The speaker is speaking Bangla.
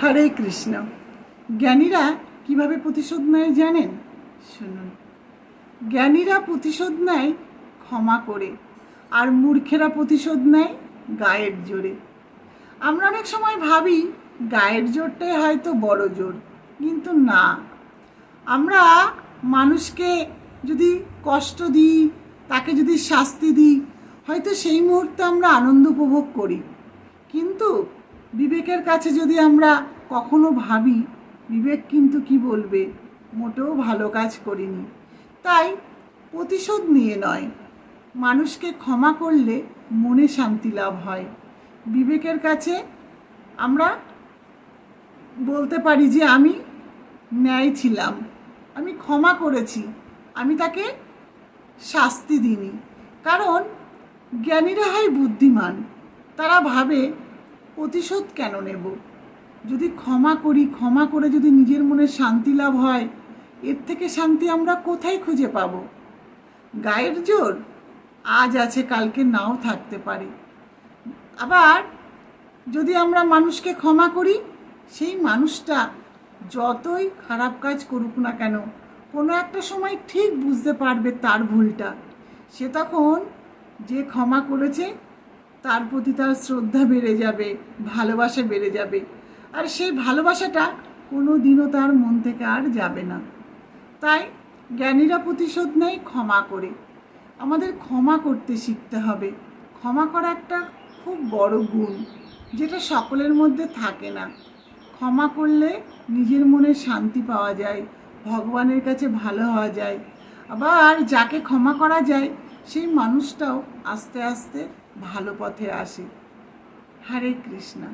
হরে কৃষ্ণ। জ্ঞানীরা কীভাবে প্রতিশোধ নেয় জানেন? শুনুন। জ্ঞানীরা প্রতিশোধ নেয় ক্ষমা করে, আর মূর্খেরা প্রতিশোধ নেয় গায়ের জোরে। আমরা অনেক সময় ভাবি, গায়ের জোরটাই হয়তো বড় জোর, কিন্তু না। আমরা মানুষকে যদি কষ্ট দিই, তাকে যদি শাস্তি দিই, হয়তো সেই মুহূর্তে আমরা আনন্দ উপভোগ করি। কিন্তু বিবেকের কাছে যদি আমরা কখনো ভাবি, বিবেক কিন্তু কি বলবে? মোটেও ভালো কাজ করিনি। তাই প্রতিশোধ নিয়ে নয়। মানুষকে ক্ষমা করলে মনে শান্তি লাভ হয়। বিবেকের কাছে আমরা বলতে পারি যে, আমি ন্যায় ছিলাম। আমি ক্ষমা করেছি। আমি তাকে শাস্তি দিইনি। কারণ জ্ঞানীরা হয় বুদ্ধিমান। তারা ভাবে প্রতিশোধ কেন নেব? যদি ক্ষমা করি, ক্ষমা করে যদি নিজের মনে শান্তি লাভ হয়, এর থেকে শান্তি আমরা কোথায় খুঁজে পাব? গায়ের জোর? আজ আছে, কালকে নাও থাকতে পারে। আবার, যদি আমরা মানুষকে ক্ষমা করি, সেই মানুষটা যতই খারাপ কাজ করুক না কেন, কোনো একটা সময় ঠিক বুঝতে পারবে তার ভুলটা। সে তখন যে ক্ষমা করেছে তার প্রতি তার শ্রদ্ধা বেড়ে যাবে, ভালোবাসা বেড়ে যাবে। আর সেই ভালোবাসাটা কোনো দিনও তার মন থেকে আর যাবে না। তাই জ্ঞানীরা প্রতিশোধ নেয় ক্ষমা করে। আমাদের ক্ষমা করতে শিখতে হবে। ক্ষমা করা একটা খুব বড় গুণ, যেটা সকলের মধ্যে থাকে না। ক্ষমা করলে নিজের মনে শান্তি পাওয়া যায়, ভগবানের কাছে ভালো হওয়া যায়। আবার যাকে ক্ষমা করা যায়, সেই মানুষটাও আস্তে আস্তে ভালো পথে আসে হরে কৃষ্ণা